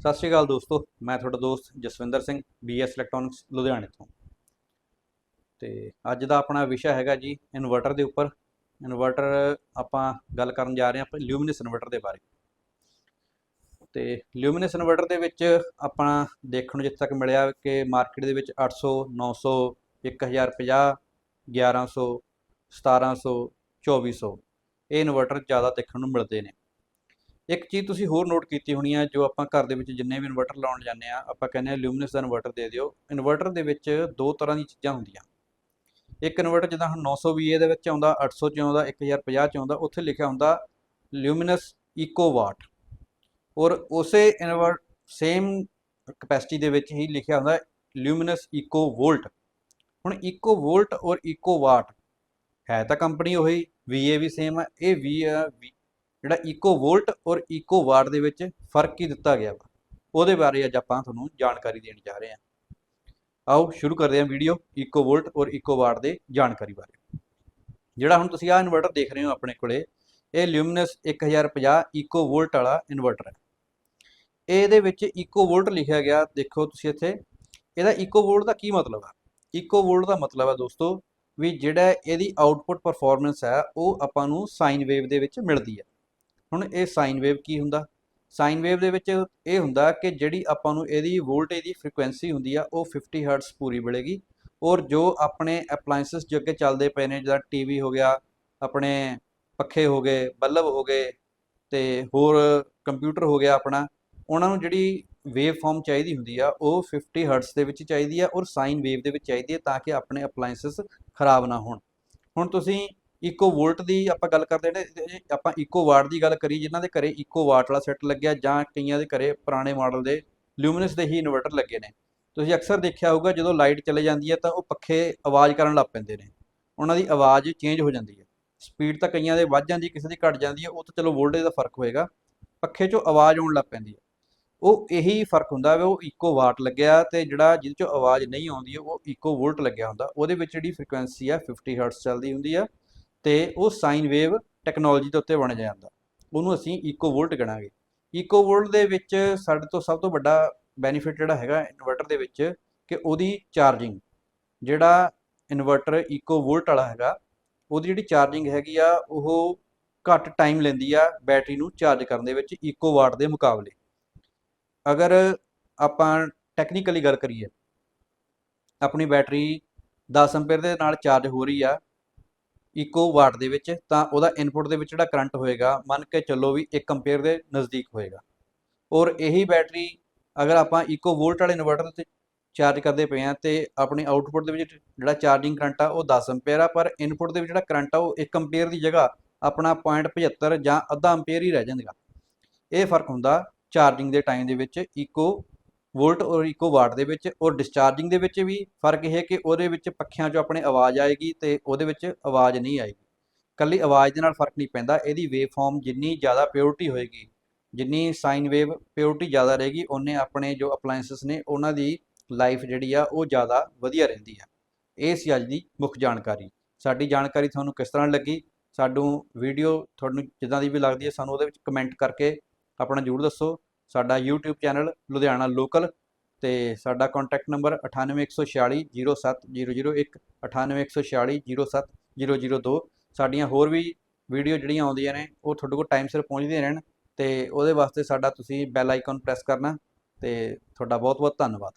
ਸਤਿ ਸ਼੍ਰੀ ਅਕਾਲ ਦੋਸਤੋ, ਮੈਂ ਤੁਹਾਡਾ ਦੋਸਤ ਜਸਵਿੰਦਰ ਸਿੰਘ BS ਇਲੈਕਟ੍ਰੋਨਿਕਸ ਲੁਧਿਆਣੇ ਤੋਂ। ਤੇ ਅੱਜ ਦਾ ਆਪਣਾ ਵਿਸ਼ਾ ਹੈਗਾ ਜੀ, ਇਨਵਰਟਰ ਦੇ ਉੱਪਰ। ਇਨਵਰਟਰ ਆਪਾਂ ਗੱਲ ਕਰਨ ਜਾ ਰਹੇ ਹਾਂ ਲਿਊਮੀਨਸ ਇਨਵਰਟਰ ਦੇ ਬਾਰੇ। ਤੇ ਲਿਊਮੀਨਸ ਇਨਵਰਟਰ ਦੇ ਵਿੱਚ ਆਪਾਂ ਦੇਖਣ ਨੂੰ ਜਿੱਥੇ ਤੱਕ ਮਿਲਿਆ ਕਿ ਮਾਰਕੀਟ ਦੇ ਵਿੱਚ 800 900 1050 1100 1700 2400 ਇਹ ਇਨਵਰਟਰ ਜ਼ਿਆਦਾ ਦੇਖਣ ਨੂੰ ਮਿਲਦੇ ਨੇ। ਇੱਕ ਚੀਜ਼ ਤੁਸੀਂ ਹੋਰ ਨੋਟ ਕੀਤੀ ਹੋਣੀ ਆ, ਜੋ ਆਪਾਂ ਘਰ ਦੇ ਵਿੱਚ ਜਿੰਨੇ ਵੀ ਇਨਵਰਟਰ ਲਾਉਣ ਜਾਂਦੇ ਆ, ਆਪਾਂ ਕਹਿੰਦੇ ਆ ਲਿਊਮਿਨਸ ਦਾ ਇਨਵਰਟਰ ਦੇ ਦਿਓ। ਇਨਵਰਟਰ ਦੇ ਵਿੱਚ ਦੋ ਤਰ੍ਹਾਂ ਦੀਆਂ ਚੀਜ਼ਾਂ ਹੁੰਦੀਆਂ। ਇੱਕ ਇਨਵਰਟਰ ਜਿੱਦਾਂ ਹੁਣ 920 ਦੇ ਵਿੱਚ ਆਉਂਦਾ 800 ਚ ਆਉਂਦਾ 1050 ਚ ਆਉਂਦਾ, ਉੱਥੇ ਲਿਖਿਆ ਹੁੰਦਾ ਲਿਊਮਿਨਸ ਇਕੋ ਵਾਟ ਔਰ ਉਸੇ ਇਨਵਰਟ ਸੇਮ ਕਪੈਸਿਟੀ ਦੇ ਵਿੱਚ ਹੀ ਲਿਖਿਆ ਹੁੰਦਾ ਲਿਊਮਿਨਸ ਇਕੋ ਵੋਲਟ ਹੁਣ ਇਕੋ ਵੋਲਟ ਔਰ ਇਕੋ ਵਾਟ ਹੈ ਤਾਂ ਕੰਪਨੀ ਉਹੀ VA ਵੀ ਸੇਮ ਹੈ ਇਹ ਵੀ ਜਿਹੜਾ ਈਕੋ ਵੋਲਟ ਔਰ ਇਕੋ ਵਾਟ ਦੇ ਵਿੱਚ ਫ਼ਰਕ ਹੀ ਦਿੱਤਾ ਗਿਆ ਵਾ, ਉਹਦੇ ਬਾਰੇ ਅੱਜ ਆਪਾਂ ਤੁਹਾਨੂੰ ਜਾਣਕਾਰੀ ਦੇਣ ਜਾ ਰਹੇ ਹਾਂ। ਆਓ ਸ਼ੁਰੂ ਕਰਦੇ ਹਾਂ ਵੀਡੀਓ ਈਕੋ ਵੋਲਟ ਔਰ ਇਕੋ ਵਾਟ ਦੇ ਜਾਣਕਾਰੀ ਬਾਰੇ। ਜਿਹੜਾ ਹੁਣ ਤੁਸੀਂ ਆਹ ਇਨਵਰਟਰ ਦੇਖ ਰਹੇ ਹੋ ਆਪਣੇ ਕੋਲੇ, ਇਹ ਲਿਊਮਿਨਸ 1050 ਈਕੋ ਵੋਲਟ ਵਾਲਾ ਇਨਵਰਟਰ ਹੈ। ਇਹਦੇ ਵਿੱਚ ਇਕੋ ਵੋਲਟ ਲਿਖਿਆ ਗਿਆ, ਦੇਖੋ ਤੁਸੀਂ ਇੱਥੇ, ਇਹਦਾ ਈਕੋ ਵੋਲਟ ਦਾ ਕੀ ਮਤਲਬ ਆ? ਇਕੋ ਵੋਲਟ ਦਾ ਮਤਲਬ ਹੈ ਦੋਸਤੋ ਵੀ ਜਿਹੜਾ ਇਹਦੀ ਆਊਟਪੁੱਟ ਪਰਫਾਰਮੈਂਸ ਹੈ ਉਹ ਆਪਾਂ ਨੂੰ ਸਾਈਨ ਵੇਵ ਦੇ ਵਿੱਚ ਮਿਲਦੀ ਹੈ ਹੁਣ ਇਹ ਸਾਈਨ ਵੇਵ ਕੀ ਹੁੰਦਾ? ਸਾਈਨ ਵੇਵ ਦੇ ਵਿੱਚ ਇਹ ਹੁੰਦਾ ਕਿ ਜਿਹੜੀ ਆਪਾਂ ਨੂੰ ਇਹਦੀ ਵੋਲਟੇਜ ਦੀ ਫ੍ਰੀਕੁਐਂਸੀ ਹੁੰਦੀ ਆ, ਉਹ 50 ਹਰਟਸ ਪੂਰੀ ਮਿਲੇਗੀ। ਔਰ ਜੋ ਆਪਣੇ ਐਪਲਾਈਐਂਸਸ ਜੋ ਅੱਗੇ ਚੱਲਦੇ ਪਏ ਨੇ, ਜਿੱਦਾਂ ਟੀਵੀ ਹੋ ਗਿਆ, ਆਪਣੇ ਪੱਖੇ ਹੋ ਗਏ, ਬੱਲਬ ਹੋ ਗਏ ਤੇ ਹੋਰ ਕੰਪਿਊਟਰ ਹੋ ਗਿਆ ਆਪਣਾ, ਉਹਨਾਂ ਨੂੰ ਜਿਹੜੀ ਵੇਵ ਫਾਰਮ ਚਾਹੀਦੀ ਹੁੰਦੀ ਆ, ਉਹ 50 ਹਰਟਸ ਦੇ ਵਿੱਚ ਚਾਹੀਦੀ ਆ ਔਰ ਸਾਈਨ ਵੇਵ ਦੇ ਵਿੱਚ ਚਾਹੀਦੀ ਹੈ ਤਾਂ ਕਿ ਆਪਣੇ ਐਪਲਾਈਐਂਸਸ ਖਰਾਬ ਨਾ ਹੋਣ। ਹੁਣ ਤੁਸੀਂ ਇਕੋ ਵੋਲਟ ਦੀ ਆਪਾਂ ਗੱਲ ਕਰਦੇ ਨੇ ਆਪਾਂ ਇਕੋ ਵਾਟ ਦੀ ਗੱਲ ਕਰੀ, ਜਿਨ੍ਹਾਂ ਦੇ ਘਰੇ ਇਕੋ ਵਾਟ ਵਾਲਾ ਸੈੱਟ ਲੱਗਿਆ ਜਾਂ ਕਈਆਂ ਦੇ ਘਰੇ ਪੁਰਾਣੇ ਮਾਡਲ ਦੇ ਲਿਊਮਿਨਸ ਦੇ ਹੀ ਇਨਵਰਟਰ ਲੱਗੇ ਨੇ। ਤੁਸੀਂ ਅਕਸਰ ਦੇਖਿਆ ਹੋਊਗਾ, ਜਦੋਂ ਲਾਈਟ ਚਲੇ ਜਾਂਦੀ ਹੈ ਤਾਂ ਉਹ ਪੱਖੇ ਆਵਾਜ਼ ਕਰਨ ਲੱਗ ਪੈਂਦੇ ਨੇ। ਉਹਨਾਂ ਦੀ ਆਵਾਜ਼ ਚੇਂਜ ਹੋ ਜਾਂਦੀ ਹੈ। ਸਪੀਡ ਤਾਂ ਕਈਆਂ ਦੇ ਵੱਧ ਜਾਂਦੀ, ਕਿਸੇ ਦੀ ਘਟ ਜਾਂਦੀ ਹੈ, ਉਹ ਤਾਂ ਚਲੋ ਵੋਲਟੇਜ ਦਾ ਫ਼ਰਕ ਹੋਏਗਾ। ਪੱਖੇ 'ਚੋਂ ਆਵਾਜ਼ ਆਉਣ ਲੱਗ ਪੈਂਦੀ ਹੈ। ਉਹ ਇਹੀ ਫ਼ਰਕ ਹੁੰਦਾ ਵੀ, ਉਹ ਇਕੋ ਵਾਟ ਲੱਗਿਆ ਤੇ ਜਿਹੜਾ ਜਿਹਦੇ 'ਚੋਂ ਆਵਾਜ਼ ਨਹੀਂ ਆਉਂਦੀ, ਉਹ ਇਕੋ ਵੋਲਟ ਲੱਗਿਆ ਹੁੰਦਾ। ਉਹਦੇ ਵਿੱਚ ਜਿਹੜੀ ਫ੍ਰੀਕੁਐਂਸੀ ਆ 50 ਹਰਟਸ ਚੱਲਦੀ ਹੁੰਦੀ ਆ ਤੇ ਉਹ ਸਾਈਨ ਵੇਵ ਟੈਕਨੋਲੋਜੀ ਦੇ ਉੱਤੇ ਬਣ ਜਾਂਦਾ। ਉਹਨੂੰ ਅਸੀਂ ਇਕੋ ਵੋਲਟ ਗਣਾਂਗੇ ਇਕੋ ਵੋਲਟ ਦੇ ਵਿੱਚ ਸਾਡੇ ਤੋਂ ਸਭ ਤੋਂ ਵੱਡਾ ਬੈਨੀਫਿਟ ਜਿਹੜਾ ਹੈਗਾ ਇਨਵਰਟਰ ਦੇ ਵਿੱਚ ਕਿ ਉਹਦੀ ਚਾਰਜਿੰਗ ਜਿਹੜਾ ਇਨਵਰਟਰ ਇਕੋ ਵੋਲਟ ਵਾਲਾ ਹੈਗਾ, ਉਹਦੀ ਜਿਹੜੀ ਚਾਰਜਿੰਗ ਹੈਗੀ ਆ, ਉਹ ਘੱਟ ਟਾਈਮ ਲੈਂਦੀ ਆ ਬੈਟਰੀ ਨੂੰ ਚਾਰਜ ਕਰਨ ਦੇ ਵਿੱਚ ਇਕੋ ਵਾਟ ਦੇ ਮੁਕਾਬਲੇ। ਅਗਰ ਆਪਾਂ ਟੈਕਨੀਕਲੀ ਗੱਲ ਕਰੀਏ, ਆਪਣੀ ਬੈਟਰੀ 10 ਐਂਪੀਅਰ ਦੇ ਨਾਲ ਚਾਰਜ ਹੋ ਰਹੀ ਆ ਇਕੋ ਵਾਟ ਦੇ ਵਿੱਚ, ਤਾਂ ਉਹਦਾ ਇਨਪੁਟ ਦੇ ਵਿੱਚ ਜਿਹੜਾ ਕਰੰਟ ਹੋਏਗਾ, ਮੰਨ ਕੇ ਚੱਲੋ ਵੀ 1 ਐਂਪੀਅਰ ਦੇ ਨਜ਼ਦੀਕ ਹੋਏਗਾ। ਔਰ ਇਹੀ ਬੈਟਰੀ ਅਗਰ ਆਪਾਂ ਇਕੋ ਵੋਲਟ ਵਾਲੇ ਇਨਵਰਟਰ ਤੇ ਚਾਰਜ ਕਰਦੇ ਪਏ ਆ ਤੇ ਆਪਣੀ ਆਊਟਪੁੱਟ ਦੇ ਵਿੱਚ ਜਿਹੜਾ ਚਾਰਜਿੰਗ ਕਰੰਟ ਆ, ਉਹ 10 ਐਂਪੀਅਰ ਆ, ਪਰ ਇਨਪੁਟ ਦੇ ਵਿੱਚ ਜਿਹੜਾ ਕਰੰਟ ਆ, ਉਹ 1 ਐਂਪੀਅਰ ਦੀ ਜਗ੍ਹਾ ਆਪਣਾ 0.75 ਜਾਂ ਅੱਧਾ ਐਂਪੀਅਰ ਹੀ ਰਹਿ ਜਾਂਦਾ ਇਹ ਫ਼ਰਕ ਹੁੰਦਾ ਚਾਰਜਿੰਗ ਦੇ ਟਾਈਮ ਦੇ ਵਿੱਚ ਇਕੋ ਵੋਲਟ ਔਰ ਇਕੋ ਵਾਟ ਦੇ ਵਿੱਚ ਔਰ ਡਿਸਚਾਰਜਿੰਗ ਦੇ ਵਿੱਚ ਵੀ ਫ਼ਰਕ ਇਹ ਹੈ ਕਿ ਉਹਦੇ ਵਿੱਚ ਪੱਖਿਆਂ 'ਚੋਂ ਆਪਣੇ ਆਵਾਜ਼ ਆਏਗੀ ਤੇ ਉਹਦੇ ਵਿੱਚ ਆਵਾਜ਼ ਨਹੀਂ ਆਏਗੀ। ਕੱਲੀ ਆਵਾਜ਼ ਦੇ ਨਾਲ ਫ਼ਰਕ ਨਹੀਂ ਪੈਂਦਾ, ਇਹਦੀ ਵੇਵ ਫਾਰਮ ਜਿੰਨੀ ਜ਼ਿਆਦਾ ਪਿਓਰਿਟੀ ਹੋਏਗੀ, ਜਿੰਨੀ ਸਾਈਨ ਵੇਵ ਪਿਓਰਿਟੀ ਜ਼ਿਆਦਾ ਰਹੇਗੀ ਉਹਨੇ ਆਪਣੇ ਜੋ ਅਪਲਾਈਐਂਸਸ ਨੇ ਉਹਨਾਂ ਦੀ ਲਾਈਫ ਜਿਹੜੀ ਆ ਉਹ ਜ਼ਿਆਦਾ ਵਧੀਆ ਰਹਿੰਦੀ ਆ। ਇਹ ਸੀ ਅੱਜ ਦੀ ਮੁੱਖ ਜਾਣਕਾਰੀ। ਸਾਡੀ ਜਾਣਕਾਰੀ ਤੁਹਾਨੂੰ ਕਿਸ ਤਰ੍ਹਾਂ ਲੱਗੀ? ਸਾਨੂੰ ਵੀਡੀਓ ਤੁਹਾਨੂੰ ਜਿੱਦਾਂ ਦੀ ਵੀ ਲੱਗਦੀ ਹੈ ਸਾਨੂੰ ਉਹਦੇ ਵਿੱਚ ਕਮੈਂਟ ਕਰਕੇ ਆਪਣਾ ਜ਼ਰੂਰ ਦੱਸੋ। ਸਾਡਾ YouTube ਚੈਨਲ ਲੁਧਿਆਣਾ ਲੋਕਲ ਤੇ ਸਾਡਾ ਕੰਟੈਕਟ ਨੰਬਰ 9814607001 9814607002 ਸਾਡੀਆਂ ਹੋਰ ਵੀ ਵੀਡੀਓ ਜਿਹੜੀਆਂ ਆਉਂਦੀਆਂ ਨੇ, ਉਹ ਤੁਹਾਡੇ ਕੋਲ ਟਾਈਮ ਸਿਰ ਪਹੁੰਚਦੀਆਂ ਰਹਿਣ ਤੇ ਉਹਦੇ ਵਾਸਤੇ ਸਾਡਾ ਤੁਸੀਂ ਬੈਲ ਆਈਕਨ ਪ੍ਰੈਸ ਕਰਨਾ ਤੇ ਤੁਹਾਡਾ ਬਹੁਤ ਬਹੁਤ ਧੰਨਵਾਦ।